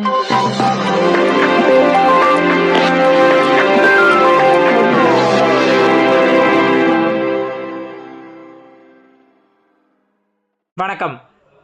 வணக்கம்.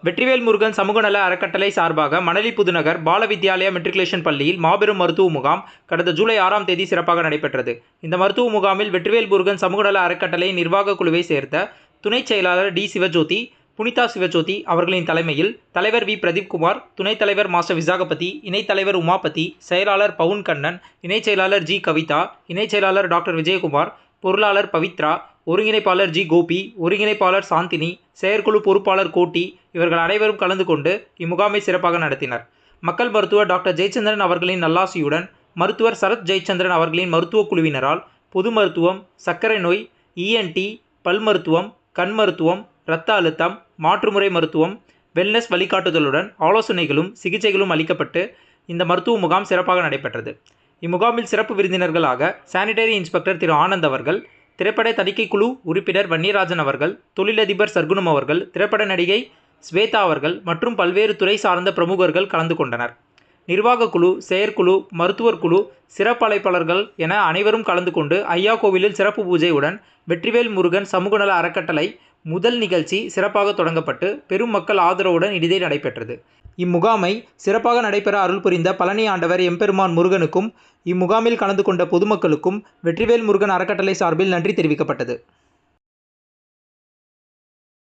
வெற்றிவேல் முருகன் சமூக நல அறக்கட்டளை சார்பாக மணலி புதுநகர் பால வித்யாலயா மெட்ரிகுலேஷன் பள்ளியில் மாபெரும் மருத்துவ முகாம் கடந்த ஜூலை ஆறாம் தேதி சிறப்பாக நடைபெற்றது. இந்த மருத்துவ முகாமில் வெற்றிவேல் முருகன் சமூக நல அறக்கட்டளை நிர்வாக குழுவை சேர்ந்த துணைச் செயலாளர் டி சிவஜோதி புனிதா சிவஜோதி அவர்களின் தலைமையில் தலைவர் வி. பிரதீப்குமார் துணைத் தலைவர் மாஸ்டர் விசாகபதி இணைத் தலைவர் உமாபதி செயலாளர் பவுன் கண்ணன் இணைச் செயலாளர் ஜி. கவிதா இணைச் செயலாளர் டாக்டர் விஜயகுமார் பொருளாளர் பவித்ரா ஒருங்கிணைப்பாளர் ஜி. கோபி ஒருங்கிணைப்பாளர் சாந்தினி செயற்குழு பொறுப்பாளர் கோட்டி இவர்கள் அனைவரும் கலந்து கொண்டு இம்முகாமை சிறப்பாக நடத்தினர். மக்கள் மருத்துவர் டாக்டர் ஜெயச்சந்திரன் அவர்களின் நல்லாசியுடன் மருத்துவர் சரத் ஜெயச்சந்திரன் அவர்களின் மருத்துவக் குழுவினரால் பொது மருத்துவம் சர்க்கரை நோய் இஎன்டி பல் மருத்துவம் கண் மருத்துவம் இரத்த அழுத்தம் மாற்றுமுறை மருத்துவம் வெல்னஸ் வழிகாட்டுதலுடன் ஆலோசனைகளும் சிகிச்சைகளும் அளிக்கப்பட்டு இந்த மருத்துவ முகாம் சிறப்பாக நடைபெற்றது. இம்முகாமில் சிறப்பு விருந்தினர்களாக சானிடரி இன்ஸ்பெக்டர் திரு ஆனந்த் அவர்கள் திரைப்பட தணிக்கை குழு உறுப்பினர் வன்னியராஜன் அவர்கள் தொழிலதிபர் சர்க்குணம் அவர்கள் திரைப்பட நடிகை ஸ்வேதா அவர்கள் மற்றும் பல்வேறு துறை சார்ந்த பிரமுகர்கள் கலந்து கொண்டனர். நிர்வாக குழு செயற்குழு மருத்துவர் குழு சிறப்பு அழைப்பாளர்கள் என அனைவரும் கலந்து கொண்டு ஐயா கோவிலில் சிறப்பு பூஜையுடன் வெற்றிவேல் முருகன் சமூக நல அறக்கட்டளை முதல் நிகழ்ச்சி சிறப்பாக தொடங்கப்பட்டு பெரும் மக்கள் ஆதரவுடன் இனிதே நடைபெற்றது. இம்முகாமை சிறப்பாக நடைபெற அருள் புரிந்த பழனி ஆண்டவர் எம்பெருமான் முருகனுக்கும் இம்முகாமில் கலந்து கொண்ட பொதுமக்களுக்கும் வெற்றிவேல் முருகன் அறக்கட்டளை சார்பில் நன்றி தெரிவிக்கப்பட்டது.